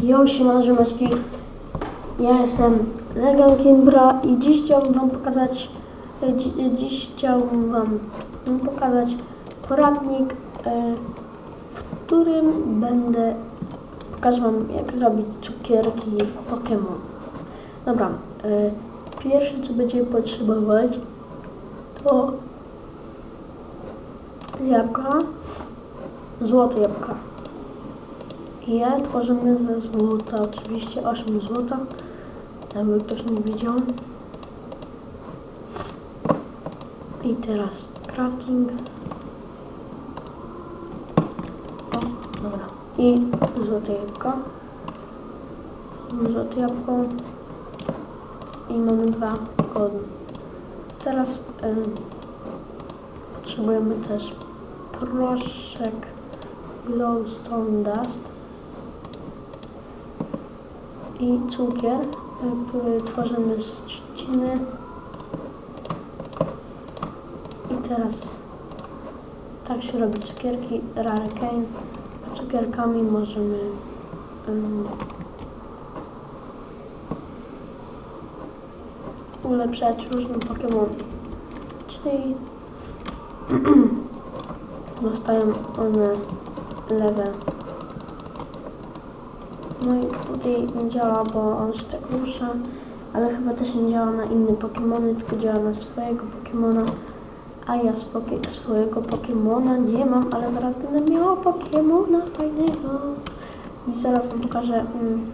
Jo, siema, ziomeczki. Ja jestem Legal Kimbra i dziś chciałbym wam pokazać, e, dzi, e, dziś chciałbym wam pokazać poradnik, e, w którym będę, pokażę wam jak zrobić cukierki w Pokémon. Dobra, pierwsze co będziemy potrzebować to jabłka, złote jabłka. Je tworzymy ze złota, oczywiście 8 złota, jakby ktoś nie wiedział. I teraz crafting. O, dobra. I złote jabłko. Złote jabłko. I mamy dwa golden. Teraz em, potrzebujemy też proszek glowstone dust i cukier, który tworzymy z trzciny. I teraz tak się robi cukierki Rare Cane. Cukierkami możemy um, ulepszać różne Pokémony. Czyli dostają one level. No i tutaj nie działa, bo on się tak rusza, ale chyba też nie działa na inne Pokémony, tylko działa na swojego Pokémona. A ja swojego Pokémona nie mam, ale zaraz będę miała Pokémona fajnego. I zaraz wam pokażę mm,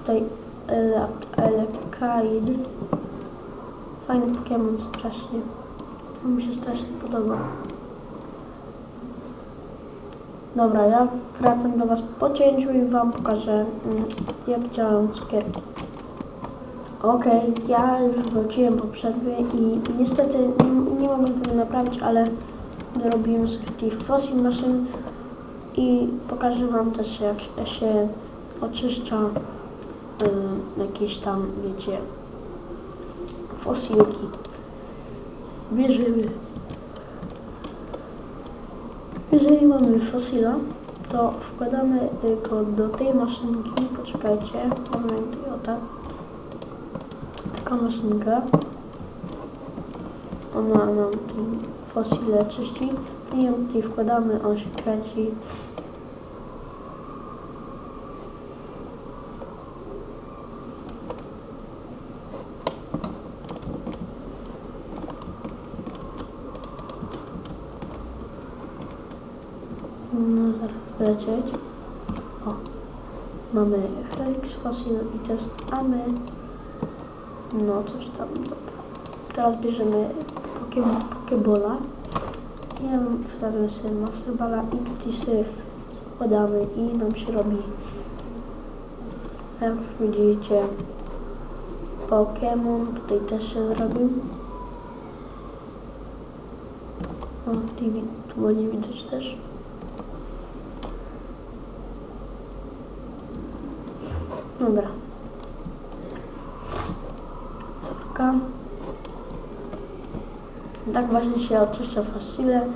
tutaj Ele- Elekaid. Fajny Pokémon strasznie. To mi się strasznie podoba. Dobra, ja wracam do Was po cięciu i Wam pokażę, mm, jak działają cukierki. Okej, ja już wróciłem po przerwie i niestety nie, mogłem tego naprawić, ale zrobiłem sobie taki fossil machine i pokażę Wam też, jak się oczyszcza y, jakieś tam, wiecie, fosilki. Bierzemy jeżeli mamy fosila, to wkładamy go do tej maszynki. Poczekajcie, tutaj o tak. Taka maszynka. Ona nam tutaj fosile czyści. I ją wkładamy, on się kręci. No zaraz lecieć. O, mamy Helix Fossil i test Amy. No coś tam, dobra. Teraz bierzemy Pokébola. Ja wsadzę sobie Masterballa i tutaj sobie wkładamy i nam się robi jak widzicie Pokémon tutaj też się zrobił. O, wi- tu będzie widać też. Dobra. Sorka. Tak właśnie się oczyszcza fosile,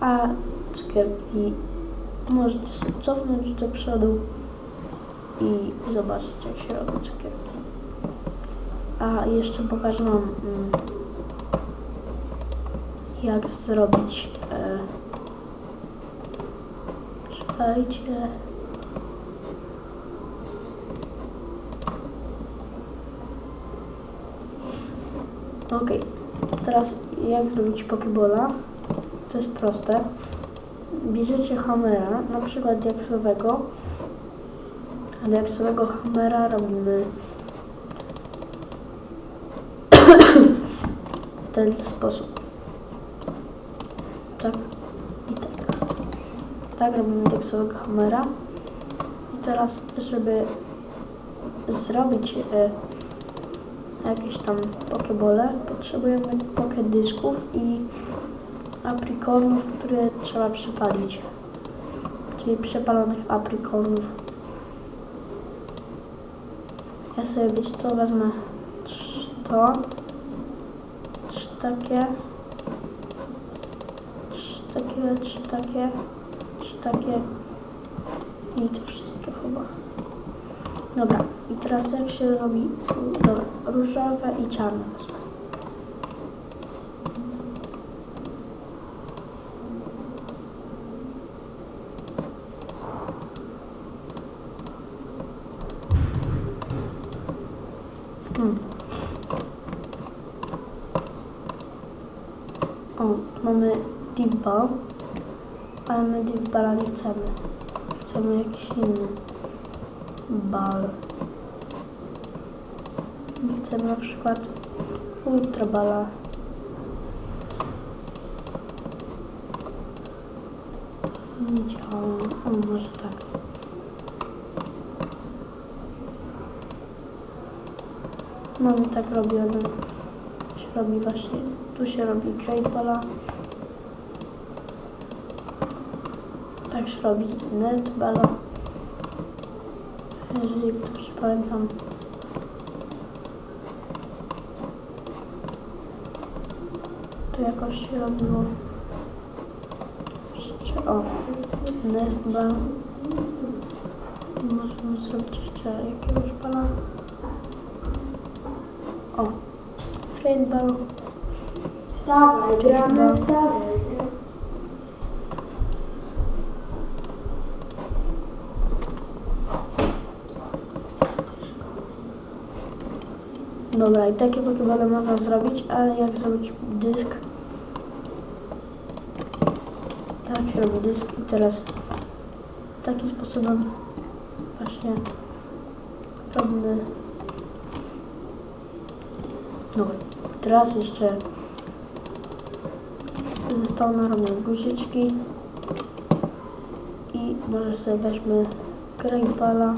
a cukierki możecie sobie cofnąć do przodu i zobaczyć jak się robi cukierki. A jeszcze pokażę Wam mm, jak zrobić e, czekajcie Ok, teraz jak zrobić Pokebola? To jest proste. Bierzecie Hammera, na przykład diaksowego. A diaksowego Hammera robimy w ten sposób. Tak i tak. Tak robimy diaksowego Hammera. I teraz, żeby zrobić e, jakieś tam pokebole. Potrzebujemy pokedysków i aprikonów, które trzeba przepalić. Czyli przepalonych aprikonów. Ja sobie wiecie co wezmę to. Trzy takie. Trzy takie, trzy takie, trzy takie i to wszystko. Dobra, i teraz jak się robi dobra, różowe i czarne. Hmm. O, mamy deep ale my deep nie chcemy. Chcemy jakiś inny bal. Chcemy na przykład ultra bala. Nie działa. O, może tak. Mamy tak robione. Się robi właśnie, tu się robi great bala. Tak się robi net bala. Jeżeli dobrze pamiętam. Tu jakoś się robiło. O, nest ball. Możemy zrobić jeszcze jakiegoś bala. O, frame ball. Wstawaj, gramy, wstawaj. nie? Dobra, i takie pokebole można zrobić, ale jak zrobić dysk? Tak się robi dysk i teraz takim sposobem właśnie robimy. Dobra, teraz jeszcze ze stona robię guziczki i może sobie weźmy Great Balla.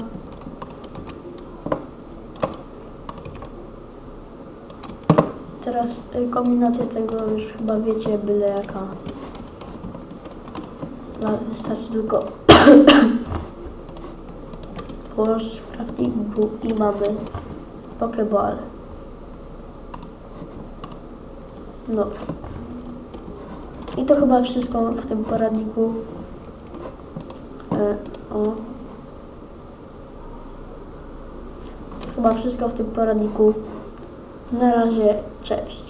Teraz y, kombinację tego już chyba wiecie, byle jaka. No, Wystarczy tylko położyć w craftingu i mamy pokeball. No. I to chyba wszystko w tym poradniku. E, o. Chyba wszystko w tym poradniku. Na razie, cześć.